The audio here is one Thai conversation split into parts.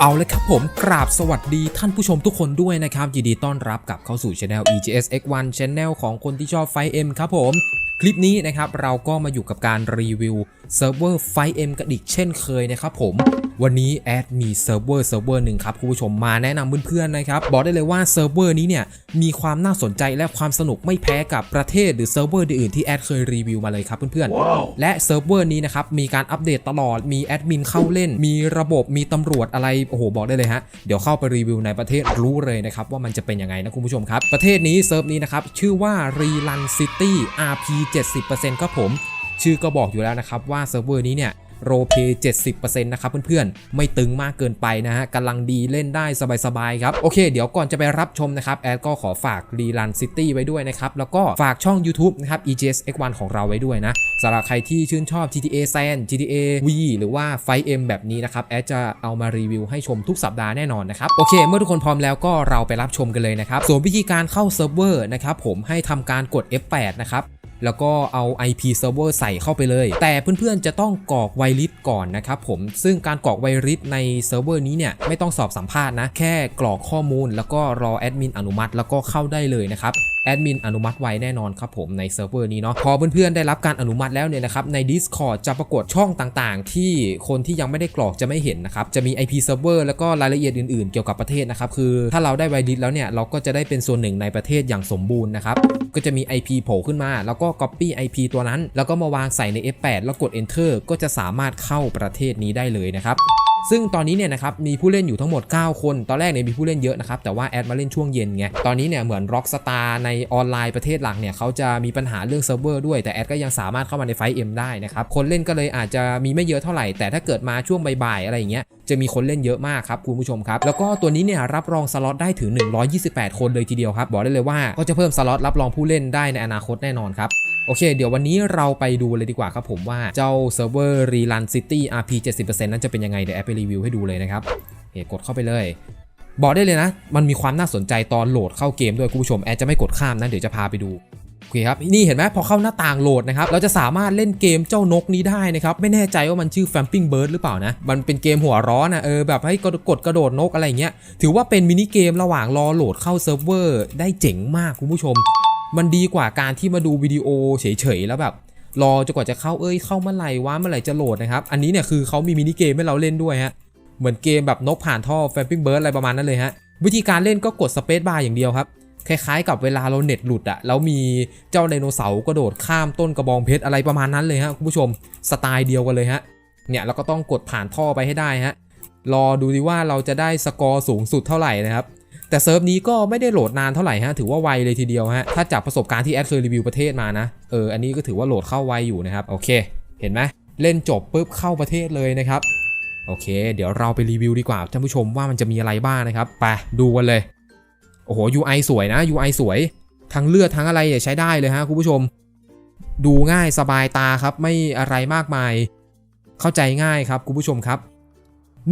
เอาเลยครับผมกราบสวัสดีท่านผู้ชมทุกคนด้วยนะครับ ยินดีต้อนรับกลับเข้าสู่ช anel EGS X1 Channel ของคนที่ชอบไฟ M ครับผม คลิปนี้นะครับเราก็มาอยู่กับการรีวิวเซิร์ฟเวอร์ไฟ M กันอีกเช่นเคยนะครับผม วันนี้แอดมีเซิร์ฟเวอร์เซิร์ฟเวอร์หนึ่งครับคุณผู้ชมมาแนะนำเพื่อนๆนะครับบอกได้เลยว่าเซิร์ฟเวอร์นี้เนี่ยมีความน่าสนใจและความสนุกไม่แพ้กับประเทศหรือเซิร์ฟเวอร์อื่นๆที่แอดเคยรีวิวมาเลยครับเพื่อนๆและเซิร์ฟเวอร์นี้นะครับมีการอัปเดตตลอดมีแอดมินเข้าเล่น มีระบบมีตำรวจอะไรโอ้โหบอกได้เลยฮะเดี๋ยวเข้าไปรีวิวในประเทศรู้เลยนะครับว่ามันจะเป็นยังไงนะคุณผู้ชมครับประเทศนี้เซิร์ฟนี้นะครับชื่อว่า Relan City RP 70%ครับผม ชื่อก็บอกอยู่แล้วนะครับว่าเซิร์ฟเวอร์นี้เนี่ย โรเพย์70%นะครับเพื่อนๆ ไม่ตึงมากเกินไปนะฮะกำลังดีเล่นได้สบายๆครับ โอเค เดี๋ยวก่อนจะไปรับชมนะครับแอดก็ขอฝากรีลันซิตี้ไว้ด้วยนะครับ แล้วก็ฝากช่อง YouTube นะครับ EGS X1 ของเราไว้ด้วยนะสำหรับใครที่ชื่นชอบ GTA San GTA V หรือว่า FM แบบนี้นะครับแอดจะเอามารีวิวให้ชมทุกสัปดาห์แน่นอนนะครับโอเค เมื่อทุกคนพร้อมแล้วก็เราไปรับชมกันเลยนะครับส่วนวิธีการเข้าเซิร์ฟเวอร์นะครับผมให้ทำการกด F8 นะครับ แล้วก็เอา IP server ใส่เข้าไปเลย แต่เพื่อนๆจะต้องกรอกไวริสก่อนนะครับผม ซึ่งการกรอกไวริสในเซิร์ฟเวอร์นี้เนี่ยไม่ต้องสอบสัมภาษณ์นะ แค่กรอกข้อมูลแล้วก็รอแอดมินอนุมัติแล้วก็เข้าได้เลยนะครับ แอดมินอนุมัติไว้แน่นอนครับผมในเซิร์ฟเวอร์นี้เนาะพอเพื่อนๆได้รับการอนุมัติแล้วเนี่ยนะครับใน Discord จะปรากฏช่องต่างๆ ที่คนที่ยังไม่ได้กรอกจะไม่เห็นนะครับจะมี IP server แล้วก็รายละเอียดอื่นๆ เกี่ยวกับประเทศนะครับคือถ้าเราได้ไวริสแล้วเนี่ยเราก็จะได้เป็นส่วนหนึ่งในประเทศอย่างสมบูรณ์นะครับก็จะมี IP โผล่ขึ้นมา แล้วก็ Copy IP ตัวนั้น แล้วก็มาวางใส่ใน F8 แล้วกด Enter ก็จะสามารถเข้าประเทศนี้ได้เลยนะครับ ซึ่งตอนนี้เนี่ยนะครับมีผู้เล่นอยู่ทั้งหมด 9 คน ตอนแรกเนี่ยมีผู้เล่นเยอะนะครับแต่ว่าแอดมาเล่นช่วงเย็นไงตอนนี้เนี่ยเหมือน Rockstar ในออนไลน์ประเทศหลักเนี่ยเขาจะมีปัญหาเรื่องเซิร์ฟเวอร์ด้วยแต่แอดก็ยังสามารถเข้ามาในไฟเอ็มได้นะครับคนเล่นก็เลยอาจจะมีไม่เยอะเท่าไหร่แต่ถ้าเกิดมาช่วงบ่ายๆอะไรอย่างเงี้ยจะมีคนเล่นเยอะมากครับคุณผู้ชมครับแล้วก็ตัวนี้เนี่ยรับรองสล็อตได้ถึง 128 คนเลยทีเดียวครับบอกได้เลยว่าก็จะเพิ่มสล็อตรับรองผู้เล่นได้ในอนาคตแน่นอนครับ โอเค เดี๋ยววันนี้เราไปดูเลยดีกว่าครับผมว่าเจ้าเซิร์ฟเวอร์ Relan City RP 70%นั้นจะเป็นยังไงเดี๋ยวแอปไปรีวิวให้ดูเลยนะครับเฮ้กดเข้าไปเลยบอกได้เลยนะ มันมีความน่าสนใจตอนโหลดเข้าเกมด้วยคุณผู้ชม แอดจะไม่กดข้ามนะเดี๋ยวจะพาไปดูโอเคครับนี่เห็นไหมพอเข้าหน้าต่างโหลดนะครับเราจะสามารถเล่นเกมเจ้านกนี้ได้นะครับไม่แน่ใจว่ามันชื่อ Flapping Bird หรือเปล่านะ มันเป็นเกมหัวร้อนนะเออแบบให้กดกดกระโดดนกอะไรเงี้ยถือว่าเป็นมินิเกมระหว่างรอโหลดเข้าเซิร์ฟเวอร์ได้เจ๋งมากคุณผู้ชม มันดีกว่าการที่มาดูวิดีโอเฉยๆแล้วแบบรอจนกว่าจะเข้าเอ้ยเข้าเมื่อไหร่วะเมื่อไหร่จะโหลดนะครับ อันนี้เนี่ยคือเขามีมินิเกมให้เราเล่นด้วยฮะเหมือนเกมแบบนกผ่านท่อ Flapping Bird อะไรประมาณนั้นเลยฮะวิธีการเล่นก็กดสเปซบาร์อย่างเดียวครับคล้ายๆ กับเวลาเราเน็ตหลุดอะแล้วมีเจ้าไดโนเสาร์กระโดดข้ามต้นกระบองเพชรอะไรประมาณนั้นเลยฮะคุณผู้ชมสไตล์เดียวกันเลยฮะเนี่ยเราก็ต้องกดผ่านท่อไปให้ได้ฮะรอดูดิว่าเราจะได้สกอร์สูงสุดเท่าไหร่นะครับ แต่เซิร์ฟนี้ก็ไม่ได้โหลดนานเท่าไหร่ฮะถือว่าไวเลยทีเดียวฮะถ้าจากประสบการณ์ที่แอดเคยรีวิวประเทศมานะเอออันนี้ก็ถือว่าโหลดเข้าไวอยู่นะครับโอเค เห็นไหมเล่นจบปุ๊บเข้าประเทศเลยนะครับโอเค เดี๋ยวเราไปรีวิวดีกว่าท่านผู้ชมว่ามันจะมีอะไรบ้างนะครับไปดูกันเลยโอ้โห UI สวยนะ UI สวยทั้งเลือดทั้งอะไรเนี่ยใช้ได้เลยฮะคุณผู้ชม ดูง่ายสบายตาครับไม่อะไรมากมาย เข้าใจง่ายครับคุณผู้ชมครับ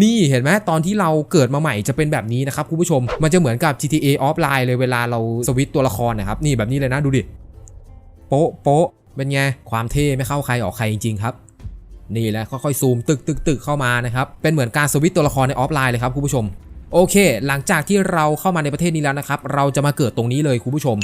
นี่เห็นไหมตอนที่เราเกิดมาใหม่จะเป็นแบบนี้นะครับคุณผู้ชม มันจะเหมือนกับ GTA Offline เลยเวลาเราสวิตตัวละครนะครับ นี่แบบนี้เลยนะดูดิ โป๊ะโป๊ะเป็นไง ความเท่ไม่เข้าใครออกใครจริงๆครับนี่แหละค่อยๆซูมตึกตึกตึกเข้ามานะครับ เป็นเหมือนการสวิตตัวละครในออฟไลน์เลยครับคุณผู้ชม โอเค หลังจากที่เราเข้ามาในประเทศนี้แล้วนะครับ เราจะมาเกิดตรงนี้เลยคุณผู้ชม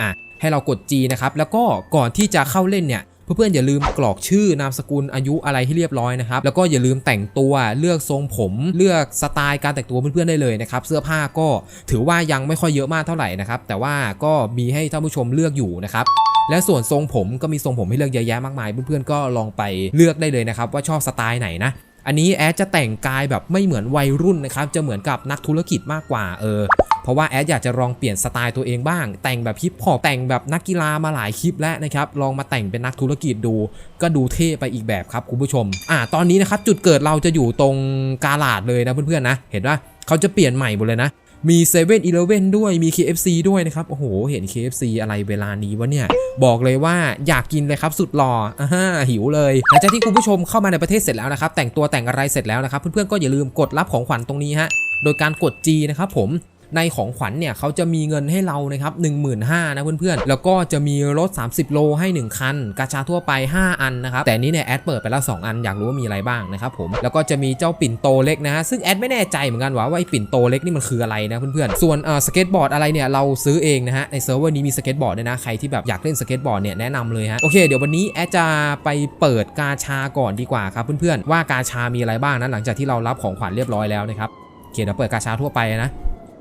อะให้เรากด G นะครับ แล้วก็ก่อนที่จะเข้าเล่นเนี่ย เพื่อนๆอย่าลืมกรอกชื่อนามสกุลอายุอะไรที่เรียบร้อยนะครับแล้วก็อย่าลืมแต่งตัวเลือกทรงผมเลือกสไตล์การแต่งตัวเพื่อนๆได้เลยนะครับเสื้อผ้าก็ถือว่ายังไม่ค่อยเยอะมากเท่าไหร่นะครับแต่ว่าก็มีให้ท่านผู้ชมเลือกอยู่นะครับและส่วนทรงผมก็มีทรงผมให้เลือกเยอะแยะมากมาย เพื่อนๆก็ลองไปเลือกได้เลยนะครับว่าชอบสไตล์ไหนนะ อันนี้แอดจะแต่งกายแบบไม่เหมือนวัยรุ่นนะครับ จะเหมือนกับนักธุรกิจมากกว่าเออ เพราะว่าแอดอยากจะลองเปลี่ยนสไตล์ตัวเองบ้าง แต่งแบบฮิปฮอปแต่งแบบนักกีฬามาหลายคลิปแล้วนะครับ ลองมาแต่งเป็นนักธุรกิจดู ก็ดูเท่ไปอีกแบบครับคุณผู้ชม อ่า ตอนนี้นะครับจุดเกิดเราจะอยู่ตรงกาลาดเลยนะเพื่อนๆนะ เห็นว่าเขาจะเปลี่ยนใหม่หมดเลยนะ มี7 e เ e ่ e อด้วยมี KFC ด้วยนะครับ โอ้โห เห็น KFC อะไรเวลานี้วะเนี่ย บอกเลยว่าอยากกินเลยครับสุดหล่ออ่าหิวเลยหลังจากที่คุณผู้ชมเข้ามาในประเทศเสร็จแล้วนะครับ แต่งตัวแต่งอะไรเสร็จแล้วนะครับ เพื่อนๆก็อย่าลืมกดรับของขวัญตรงนี้ฮะโดยการกด G นะครับผม ในของขวัญเนี่ยเขาจะมีเงินให้เรานะครับ15,000นะเพื่อนๆ แล้วก็จะมีรถ 30 โลให้ 1 คัน กาชาทั่วไป 5 อันนะครับ แต่นี้เนี่ยแอดเปิดไปแล้ว 2 อัน อยากรู้ว่ามีอะไรบ้างนะครับผม แล้วก็จะมีเจ้าปิ่นโตเล็กนะฮะ ซึ่งแอดไม่แน่ใจเหมือนกันว่าว่าไอ้ปิ่นโตเล็กนี่มันคืออะไรนะเพื่อนๆ ส่วนเอ่อสเก็ตบอร์ดอะไรเนี่ยเราซื้อเองนะฮะ ในเซิร์ฟเวอร์นี้มีสเก็ตบอร์ดด้วยนะ ใครที่แบบอยากเล่นสเก็ตบอร์ดเนี่ยแนะนำเลยฮะ โอเค เดี๋ยววันนี้แอดจะไปเปิดกาชาก่อนดีกว่าครับเพื่อนๆ ว่ากาชามีอะไรบ้างนะหลังจากที่เรารับของขวัญเรียบร้อยแล้วนะครับโอเคเดี๋ยวเปิดกาชาทั่วไปนะ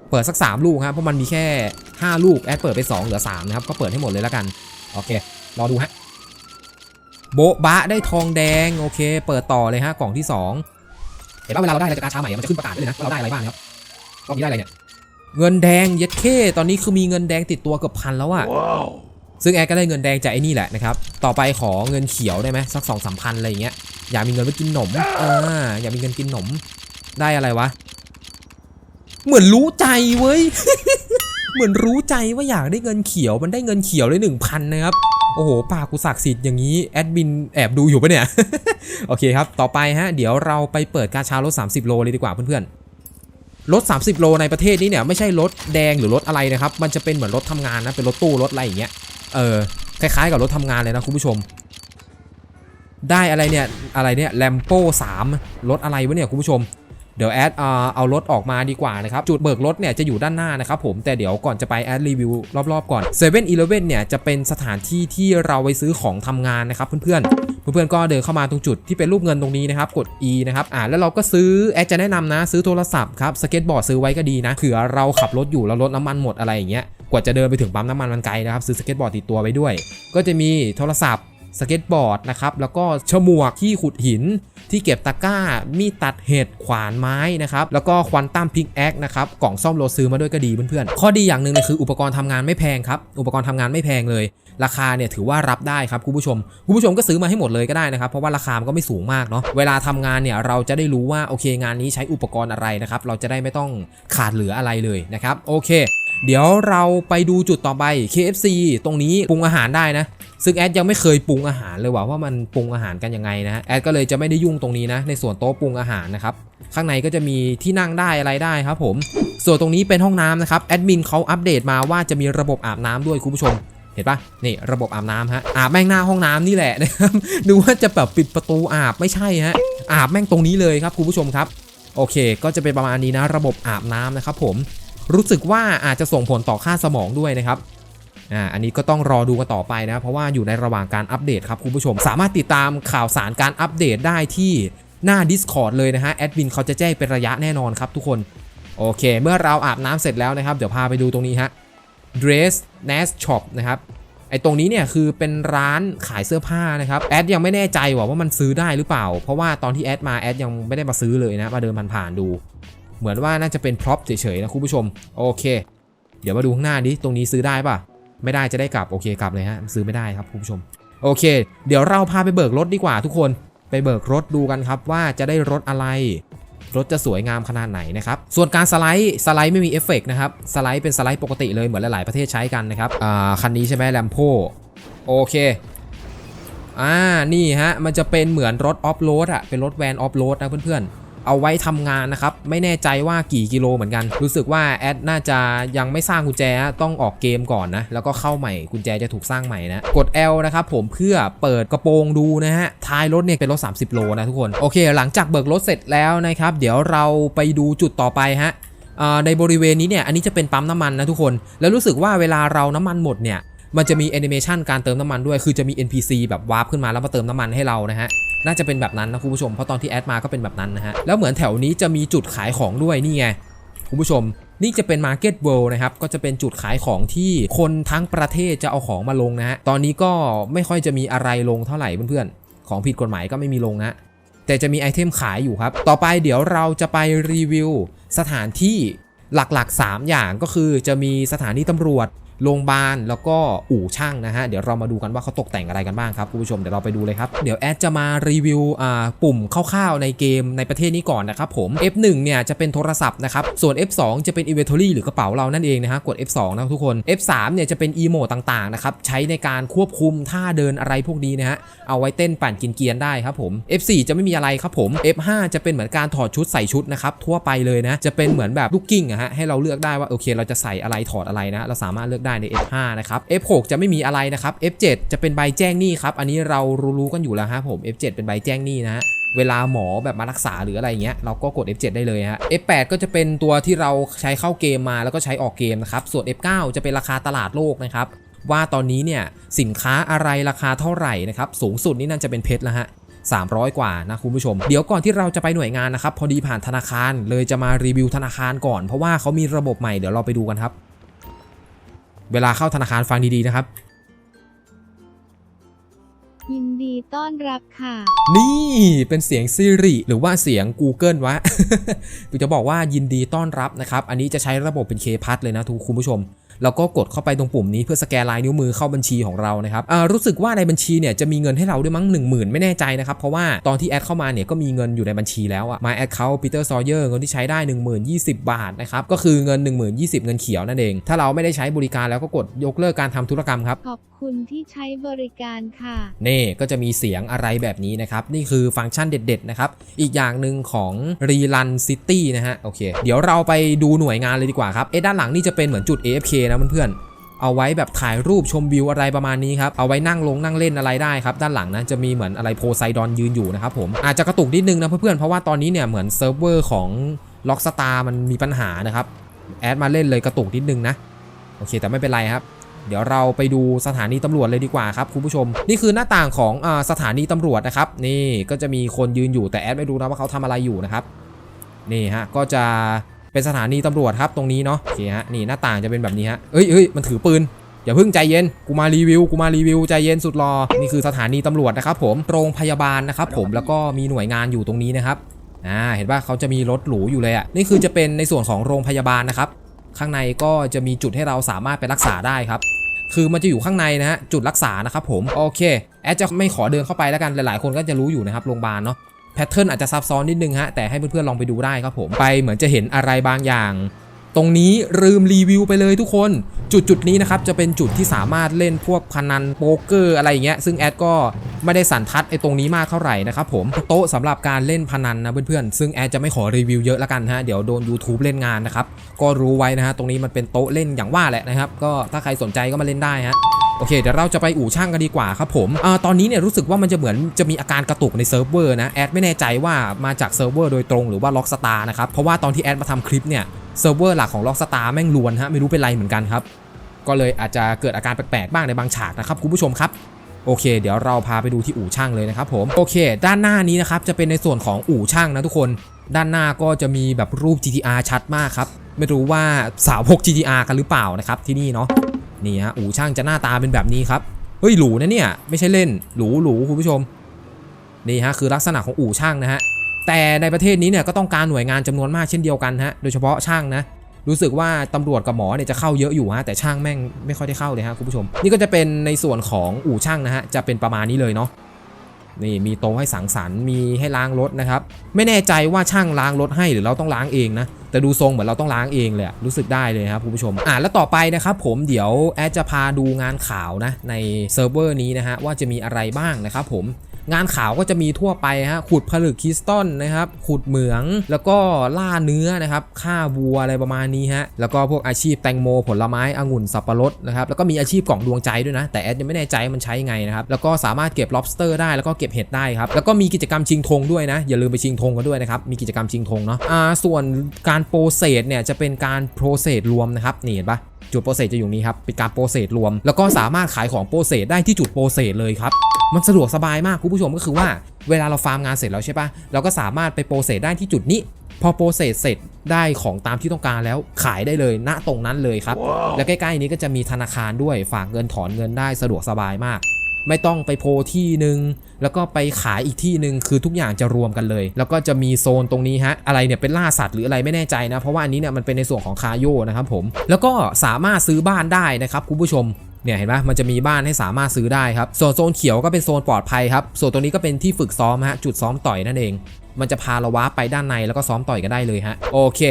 เปิดสัก 3 ลูกครับเพราะมันมีแค่ 5 ลูกแอดเปิดไป 2 เหลือ 3 นะครับ ก็เปิดให้หมดเลยแล้วกัน โอเค รอดูฮะโบ๊ะบะได้ทองแดง โอเค เปิดต่อเลยฮะ กล่องที่ 2 เห็นว่าเวลาเราได้อะไรจากการช้าใหม่ มันจะขึ้นประกาศไว้เลยนะว่าเราได้อะไรบ้างนะครับรอบนี้ได้อะไรเนี่ย เงินแดงเย็ดเข้ตอนนี้คือมีเงินแดงติดตัวเกือบพันแล้วอะซึ่งแอดก็ได้เงินแดงจากไอ้นี่แหละนะครับ ต่อไปขอเงินเขียวได้ไหมสักสองสามพันอะไรอย่างเงี้ย อยากมีเงินไว้กินหนมอ่าอยากมีเงินกินหนม ได้อะไรวะ เหมือนรู้ใจเว้ย เหมือนรู้ใจว่าอยากได้เงินเขียวมันได้เงินเขียวเลยหนึ่งพันนะครับ โอ้โห ปากกูศักดิ์สิทธิ์อย่างนี้ แอดมินแอบดูอยู่ปะเนี่ย โอเคครับ ต่อไปฮะ เดี๋ยวเราไปเปิดกาชารถ30 โลเลยดีกว่าเพื่อนๆ รถ 30 โลในประเทศนี้เนี่ยไม่ใช่รถแดงหรือรถอะไรนะครับ มันจะเป็นเหมือนรถทำงานนะ เป็นรถตู้รถอะไรอย่างเงี้ย เออ คล้ายๆ กับรถทำงานเลยนะคุณผู้ชมได้อะไรเนี่ย อะไรเนี่ยแลมโป้3รถอะไรวะเนี่ยคุณผู้ชม เดี๋ยวแอดเอารถออกมาดีกว่านะครับ จุดเบิกรถเนี่ยจะอยู่ด้านหน้านะครับผมแต่เดี๋ยวก่อนจะไปแอดรีวิวรอบๆก่อน7 e เ e ่ e อเนี่ยจะเป็นสถานที่ที่เราไปซื้อของทำงานนะครับเพื่อนๆเพื่อนๆก็เดินเข้ามาตรงจุดที่เป็นรูปเงินตรงนี้นะครับ กด E นะครับ อ่า แล้วเราก็ซื้อแอดจะแนะนำนะ ซื้อโทรศัพท์ครับ สเก็ตบอร์ดซื้อไว้ก็ดีนะ เผื่อเราขับรถอยู่แล้วรถน้ำมันหมดอะไรอย่างเงี้ย กว่าจะเดินไปถึงปั๊มน้ำมันมันไกลนะครับ ซื้อสเก็ตบอร์ดติดตัวไว้ด้วย ก็จะมีโทรศัพท์ สเก็ตบอร์ดนะครับแล้วก็ฉมวกที่ขุดหิน ที่เก็บตะกร้า มีดตัดเห็ดขวานไม้นะครับแล้วก็ควอนตัมพิกแอคนะครับกล่องซ่อมโลซื้อมาด้วยก็ดีเพื่อนๆข้อดีอย่างหนึ่งเลยคืออุปกรณ์ทำงานไม่แพงครับอุปกรณ์ทำงานไม่แพงเลย ราคาเนี่ยถือว่ารับได้ครับคุณผู้ชมคุณผู้ชมก็ซื้อมาให้หมดเลยก็ได้นะครับเพราะว่าราคามันก็ไม่สูงมากเนาะเวลาทำงานเนี่ยเราจะได้รู้ว่าโอเคงานนี้ใช้อุปกรณ์อะไรนะครับเราจะได้ไม่ต้องขาดเหลืออะไรเลยนะครับโอเค เดี๋ยวเราไปดูจุดต่อไป KFC ตรงนี้ปรุงอาหารได้นะ ซึ่งแอดยังไม่เคยปรุงอาหารเลยว่าว่ามันปรุงอาหารกันยังไงนะแอดก็เลยจะไม่ได้ยุ่งตรงนี้นะ ในส่วนโต๊ะปรุงอาหารนะครับ ข้างในก็จะมีที่นั่งได้อะไรได้ครับผม ส่วนตรงนี้เป็นห้องน้ำนะครับแอดมินเขาอัปเดตมาว่าจะมีระบบอาบน้ำด้วยคุณผู้ชมเห็นปะนี่ระบบอาบน้ำฮะอาบแม่งหน้าห้องน้ำนี่แหละนะครับดูว่าจะแบบปิดประตูอาบไม่ใช่ฮะอาบแม่งตรงนี้เลยครับคุณผู้ชมครับ โอเค ก็จะเป็นประมาณนี้นะ ระบบอาบน้ำนะครับผม รู้สึกว่าอาจจะส่งผลต่อค่าสมองด้วยนะครับอ่าอันนี้ก็ต้องรอดูกันต่อไปนะ เพราะว่าอยู่ในระหว่างการอัปเดตครับคุณผู้ชม สามารถติดตามข่าวสารการอัปเดตได้ที่หน้า Discord เลยนะฮะแอดมินเขาจะแจ้งเป็นระยะแน่นอนครับทุกคนโอเค เมื่อเราอาบน้ำเสร็จแล้วนะครับ เดี๋ยวพาไปดูตรงนี้ฮะ Dress Nest Shop นะครับไอตรงนี้เนี่ยคือเป็นร้านขายเสื้อผ้านะครับแอดยังไม่แน่ใจว่าว่ามันซื้อได้หรือเปล่า เพราะว่าตอนที่แอดมาแอดยังไม่ได้มาซื้อเลยนะมาเดินผ่านๆดู เหมือนว่าน่าจะเป็นพร็อพเฉยๆนะคุณผู้ชม โอเค เดี๋ยวมาดูข้างหน้าดิตรงนี้ซื้อได้ปะไม่ได้จะได้กลับโอเคกลับเลยฮะซื้อไม่ได้ครับคุณผู้ชม โอเค เดี๋ยวเราพาไปเบิกรถดีกว่าทุกคน ไปเบิกรถดูกันครับว่าจะได้รถอะไร รถจะสวยงามขนาดไหนนะครับ ส่วนการสไลด์สไลด์ไม่มีเอฟเฟกต์นะครับสไลด์เป็นสไลด์ปกติเลยเหมือนหลายๆประเทศใช้กันนะครับอ่าคันนี้ใช่ไหมแลมโพโอเคอ่านี่ฮะมันจะเป็นเหมือนรถออฟโรดอะเป็นรถแวนออฟโรดนะเพื่อนๆ เอาไว้ทำงานนะครับ ไม่แน่ใจว่ากี่กิโลเหมือนกัน รู้สึกว่าแอดน่าจะยังไม่สร้างกุญแจต้องออกเกมก่อนนะ แล้วก็เข้าใหม่กุญแจจะถูกสร้างใหม่นะ กด L นะครับผมเพื่อเปิดกระโปรงดูนะฮะ ท้ายรถเนี่ยเป็นรถ 30 โลนะทุกคน โอเค หลังจากเบิกรถเสร็จแล้วนะครับ เดี๋ยวเราไปดูจุดต่อไปฮะในบริเวณนี้เนี่ย อันนี้จะเป็นปั๊มน้ำมันนะทุกคน แล้วรู้สึกว่าเวลาเราน้ำมันหมดเนี่ย มันจะมีแอนิเมชันการเติมน้ำมันด้วย คือจะมี NPC แบบวาร์ปขึ้นมาแล้วมาเติมน้ำมันให้เรานะฮะ น่าจะเป็นแบบนั้นนะคุณผู้ชม เพราะตอนที่แอดมาก็เป็นแบบนั้นนะฮะ แล้วเหมือนแถวนี้จะมีจุดขายของด้วยนี่ไงคุณผู้ชมนี่จะเป็น Market World นะครับ ก็จะเป็นจุดขายของที่คนทั้งประเทศจะเอาของมาลงนะฮะ ตอนนี้ก็ไม่ค่อยจะมีอะไรลงเท่าไหร่เพื่อนๆ ของผิดกฎหมายก็ไม่มีลงนะ แต่จะมีไอเทมขายอยู่ครับ ต่อไปเดี๋ยวเราจะไปรีวิวสถานที่หลักๆ 3 อย่างก็คือจะมีสถานีตำรวจ โรงพยาบาลแล้วก็อู่ช่างนะฮะเดี๋ยวเรามาดูกันว่าเขาตกแต่งอะไรกันบ้างครับคุณผู้ชมเดี๋ยวเราไปดูเลยครับเดี๋ยวแอดจะมารีวิวอ่าปุ่มคร่าวๆในเกมในประเทศนี้ก่อนนะครับผม F1 เนี่ยจะเป็นโทรศัพท์นะครับส่วน F2 จะเป็น inventory หรือกระเป๋าเรานั่นเองนะฮะกด F2 นะทุกคน F3 เนี่ยจะเป็น emo ต่างๆนะครับใช้ในการควบคุมท่าเดินอะไรพวกนี้นะฮะเอาไว้เต้นปั่นกินเกียนได้ครับผม F4 จะไม่มีอะไรครับผม F5 จะเป็นเหมือนการถอดชุดใส่ชุดนะครับทั่วไปเลยนะจะเป็นเหมือนแบบลูกกิ้งอะฮะให้เราเลือกได้ว่าโอเค เราจะใส่อะไรถอดอะไรนะเราสามารถเลือกได้ใน F5 นะครับ F6 จะไม่มีอะไรนะครับ F7 จะเป็นใบแจ้งหนี้ครับ อันนี้เรารู้ๆกันอยู่แล้วฮะผม F7 เป็นใบแจ้งหนี้นะฮะเวลาหมอแบบมารักษาหรืออะไรเงี้ยเราก็กด F7 ได้เลยฮะ F8 ก็จะเป็นตัวที่เราใช้เข้าเกมมาแล้วก็ใช้ออกเกมนะครับ ส่วน F9 จะเป็นราคาตลาดโลกนะครับว่าตอนนี้เนี่ยสินค้าอะไรราคาเท่าไหร่นะครับสูงสุดนี่น่าจะเป็นเพชรแล้วฮะ300 กว่านะคุณผู้ชม เดี๋ยวก่อนที่เราจะไปหน่วยงานนะครับพอดีผ่านธนาคารเลยจะมารีวิวธนาคารก่อน เพราะว่าเขามีระบบใหม่เดี๋ยวเราไปดูกันครับ เวลาเข้าธนาคารฟังดีๆนะครับ ยินดีต้อนรับค่ะ นี่เป็นเสียง Siri หรือว่าเสียง Google วะกูจะบอกว่ายินดีต้อนรับนะครับ อันนี้จะใช้ระบบเป็น K-PAS เลยนะทุกคุณผู้ชม แล้วก็กดเข้าไปตรงปุ่มนี้เพื่อสแกนลายนิ้วมือเข้าบัญชีของเรานะครับอ่ารู้สึกว่าในบัญชีเนี่ยจะมีเงินให้เราด้วยมั้ง1 0,000 ไม่แน่ใจนะครับเพราะว่าตอนที่แอดเข้ามาเนี่ยก็มีเงินอยู่ในบัญชีแล้วอะ My Account Peter Sawyer เงินที่ใช้ได้ 1 0 0 0 20 บาทนะครับก็คือเงิน1 0 0 0 20 เงินเขียวนั่นเอง ถ้าเราไม่ได้ใช้บริการแล้วก็กดยกเลิกการทำธุรกรรมครับขอบคุณที่ใช้บริการค่ะนี่ก็จะมีเสียงอะไรแบบนี้นะครับนี่คือฟังก์ชันเด็ดๆนะครับอีกอย่างหนึ่งของ Rerun City นะฮะโอเคเดี๋ยวเราไปดูหน่วยงานเลยดีกว่าครับเอ๊ะด้านหลังนี่จะเป็นเหมือนจุด AFK นะเพื่อนๆเอาไว้แบบถ่ายรูปชมวิวอะไรประมาณนี้ครับเอาไว้นั่งลงนั่งเล่นอะไรได้ครับด้านหลังนะจะมีเหมือนอะไรโพไซดอนยืนอยู่นะครับผมอาจจะกระตุกนิดนึงนะเพื่อนๆเพราะว่าตอนนี้เนี่ยเหมือนเซิร์ฟเวอร์ของ Lockstar มันมีปัญหานะครับแอดมาเล่นเลยกระตุกนิดนึงนะโอเคแต่ไม่เป็นไรครับเดี๋ยวเราไปดูสถานีตำรวจเลยดีกว่าครับคุณผู้ชม นี่คือหน้าต่างของอสถานีตำรวจนะครับ นี่ก็จะมีคนยืนอยู่แต่แอดไม่รู้นะว่าเขาทำอะไรอยู่นะครับ นี่ฮะก็จะ เป็นสถานีตำรวจครับตรงนี้เนาะโอเคฮะนี่หน้าต่างจะเป็นแบบนี้ฮะเอ้ยเอ้ยมันถือปืนอย่าเพิ่งใจเย็น กูมารีวิว กูมารีวิว ใจเย็นสุดรอ นี่คือสถานีตำรวจนะครับผม โรงพยาบาลนะครับผม แล้วก็มีหน่วยงานอยู่ตรงนี้นะครับ อ่า เห็นว่าเขาจะมีรถหรูอยู่เลยอะ นี่คือจะเป็นในส่วนของโรงพยาบาลนะครับ ข้างในก็จะมีจุดให้เราสามารถไปรักษาได้ครับ คือมันจะอยู่ข้างในนะฮะ จุดรักษานะครับผม โอเค แอดจะไม่ขอเดินเข้าไปแล้วกัน หลายๆ คนก็จะรู้อยู่นะครับ โรงพยาบาลเนาะ แพทเทิร์นอาจจะซับซ้อนนิดนึงฮะแต่ให้เพื่อนๆลองไปดูได้ครับผมไปเหมือนจะเห็นอะไรบางอย่าง ตรงนี้ลืมรีวิวไปเลยทุกคน จุดจุดนี้นะครับจะเป็นจุดที่สามารถเล่นพวกพนันโป๊กเกอร์อะไรอย่างเงี้ยซึ่งแอดก็ไม่ได้สันทัดไอ้ตรงนี้มากเท่าไหร่นะครับผมโต๊ะสำหรับการเล่นพนันนะเพื่อนๆซึ่งแอดจะไม่ขอรีวิวเยอะละกันฮะเดี๋ยวโดน YouTube เล่นงานนะครับก็รู้ไว้นะฮะตรงนี้มันเป็นโต๊ะเล่นอย่างว่าแหละนะครับก็ถ้าใครสนใจก็มาเล่นได้ฮะ โอเคเดี๋ยวเราจะไปอู่ช่างกันดีกว่าครับผมอตอนนี้เนี่ยรู้สึกว่ามันจะเหมือนจะมีอาการกระตุกในเซิร์ฟเวอร์นะแอดไม่แน่ใจว่ามาจากเซิร์ฟเวอร์โดยตรงหรือว่าล็อกสตาร์นะครับเพราะว่าตอนที่แอดมาทำคลิปเนี่ยเซิร์ฟเวอร์หลักของล็อกสตาร์แม่งลวนฮะไม่รู้เป็นไรเหมือนกันครับก็เลยอาจจะเกิดอาการแปลกๆบ้างในบางฉากนะครับคุณผู้ชมครับโอเค เดี๋ยวเราพาไปดูที่อู่ช่างเลยนะครับผมโอเค ด้านหน้านี้นะครับจะเป็นในส่วนของอู่ช่างนะทุกคน ด้านหน้าก็จะมีแบบรูป GTR ชัดมากครับไม่รู้ว่าสาวพก GTR กันหรือเปล่านะครับที่นี่เนาะ นี่ฮะอู่ช่างจะหน้าตาเป็นแบบนี้ครับเฮ้ยหรูนะเนี่ยไม่ใช่เล่นหรูหรูคุณผู้ชมนี่ฮะคือลักษณะของอู่ช่างนะฮะแต่ในประเทศนี้เนี่ยก็ต้องการหน่วยงานจำนวนมากเช่นเดียวกันฮะโดยเฉพาะช่างนะรู้สึกว่าตำรวจกับหมอเนี่ยจะเข้าเยอะอยู่ฮะแต่ช่างแม่งไม่ค่อยได้เข้าเลยฮะคุณผู้ชม นี่ก็จะเป็นในส่วนของอู่ช่างนะฮะจะเป็นประมาณนี้เลยเนาะนี่มีโต๊ะให้สังสรรค์มีให้ล้างรถนะครับไม่แน่ใจว่าช่างล้างรถให้หรือเราต้องล้างเองนะ แต่ดูทรงเหมือนเราต้องล้างเองเลยรู้สึกได้เลยครับคุณผู้ชมอ่าแล้วต่อไปนะครับผมเดี๋ยวแอดจะพาดูงานข่าวนะในเซิร์ฟเวอร์นี้นะฮะว่าจะมีอะไรบ้างนะครับผม งานข่าวก็จะมีทั่วไปฮะขุดผลึกคริสตัลนะครับขุดเหมืองแล้วก็ล่าเนื้อนะครับฆ่าวัวอะไรประมาณนี้ฮะแล้วก็พวกอาชีพแตงโม ผลไม้องุ่นสับปะรดนะครับแล้วก็มีอาชีพกล่องดวงใจด้วยนะ แต่แอดยังไม่แน่ใจมันใช้ไงนะครับแล้วก็สามารถเก็บ lobster ได้แล้วก็เก็บเห็ดได้ครับแล้วก็มีกิจกรรมชิงธงด้วยนะอย่าลืมไปชิงธงกันด้วยนะครับมีกิจกรรมชิงธงเนาะอ่าส่วนการโปรเซสเนี่ยจะเป็นการโปรเซสรวมนะครับนี่เห็นปะ จุดโปรเซสจะอยู่นี้ครับเป็นการโปรเซสรวม แล้วก็สามารถขายของโปรเซสได้ที่จุดโปรเซสเลยครับมันสะดวกสบายมากคุณผู้ชมก็คือว่าเวลาเราฟาร์มงานเสร็จแล้วใช่ปะเราก็สามารถไปโปรเซสได้ที่จุดนี้ พอโปรเซสเสร็จได้ของตามที่ต้องการแล้วขายได้เลยณตรงนั้นเลยครับและใกล้ๆนี้ก็จะมีธนาคารด้วยฝากเงินถอนเงินได้สะดวกสบายมาก ไม่ต้องไปโพลที่หนึ่งแล้วก็ไปขายอีกที่หนึ่งคือทุกอย่างจะรวมกันเลย แล้วก็จะมีโซนตรงนี้ฮะอะไรเนี่ยเป็นล่าสัตว์หรืออะไรไม่แน่ใจนะ เพราะว่าอันนี้เนี่ยมันเป็นในส่วนของคาโยนะครับผมแล้วก็สามารถซื้อบ้านได้นะครับคุณผู้ชมเนี่ยเห็นไหมมันจะมีบ้านให้สามารถซื้อได้ครับส่วนโซนเขียวก็เป็นโซนปลอดภัยครับส่วนตรงนี้ก็เป็นที่ฝึกซ้อมฮะจุดซ้อมต่อยนั่นเอง มันจะพาเราว้าไปด้านในแล้วก็ซ้อมต่อยกันได้เลยฮะโอเค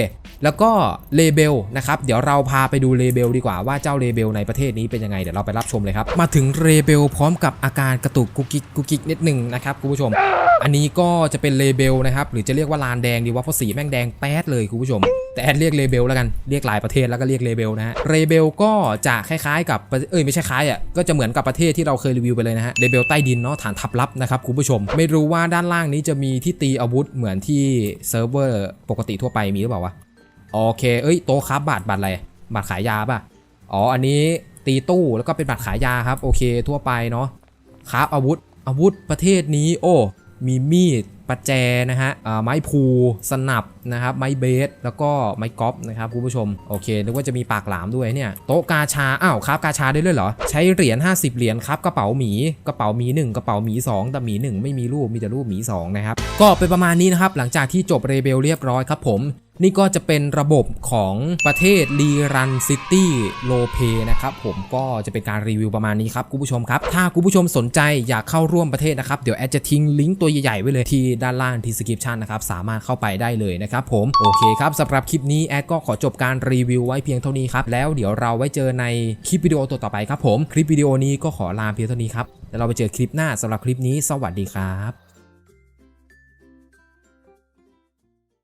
แล้วก็เลเบลนะครับเดี๋ยวเราพาไปดูเลเบลดีกว่าว่าเจ้าเลเบลในประเทศนี้เป็นยังไงเดี๋ยวเราไปรับชมเลยครับมาถึงเลเบลพร้อมกับอาการกระตุกกุกกิกกุกกิกนิดหนึ่งนะครับคุณผู้ชม อันนี้ก็จะเป็นเลเบลนะครับหรือจะเรียกว่าลานแดงดีว่าเพราะสีแม่งแดงแป๊ดเลยคุณผู้ชม แต่แอดเรียกเลเบลแล้วกันเรียกหลายประเทศแล้วก็เรียกเลเบลนะฮะเลเบลก็จะคล้ายๆ กับเอ้ยไม่ใช่คล้ายอะก็จะเหมือนกับประเทศที่เราเคยรีวิวไปเลยนะฮะเลเบลใต้ดินเนาะฐานทัพลับนะครับคุณผู้ชม ไม่รู้ว่าด้านล่างนี้จะมีที่ตีอาวุธุธเหมือนที่เซิร์ฟเวอร์ปกติทั่วไปมีหรือเปล่าวะ โอเค เอ้ย โต๊ะครับบัตรบัตรอะไรบัตรขายยาป่ะ อ๋อ อันนี้ตีตู้แล้วก็เป็นบัตรขายยาครับ โอเค ทั่วไปเนาะครับอาวุธ อาวุธประเทศนี้ โอ้ มีมีด ประแจนะฮะไม้พูสนับนะครับไม้เบส แล้วก็ไม้กอล์ฟนะครับคุณผู้ชมโอเคนึกว่าจะมีปากหลามด้วยเนี่ยโต๊ะกาชาอ้าวครับกาชาได้เลยเหรอ ใช้เหรียญ50 เหรียญครับกระเป๋าหมีกระเป๋าหมี 1 กระเป๋าหมี 2 แต่หมี 1 ไม่มีรูปมีแต่รูปหมี2นะครับก็เป็นประมาณนี้นะครับหลังจากที่จบเรเบลเรียบร้อยครับผม นี่ก็จะเป็นระบบของประเทศลีรันซิตี้โลเ y นะครับผมก็จะเป็นการรีวิวประมาณนี้ครับคุณผู้ชมครับ ถ้าคุณผู้ชมสนใจอยากเข้าร่วมประเทศนะครับ เดี๋ยวแอดจะทิ้งลิงก์ตัวใหญ่ๆไว้เลยที่ด้านล่างที่สคริปชันนะครับ สามารถเข้าไปได้เลยนะครับผมโอเคครับสำหรับคลิปนี้แอดก็ขอจบการรีวิวไว้เพียงเท่านี้ครับ แล้วเดี๋ยวเราไว้เจอในคลิปวิดีโอตัวต่อไปครับผมคลิปวิดีโอนี้ก็ขอลาเพียงเท่านี้ครับแล้วเราไปเจอคลิปหน้าสำหรับคลิปนี้ สวัสดีครับ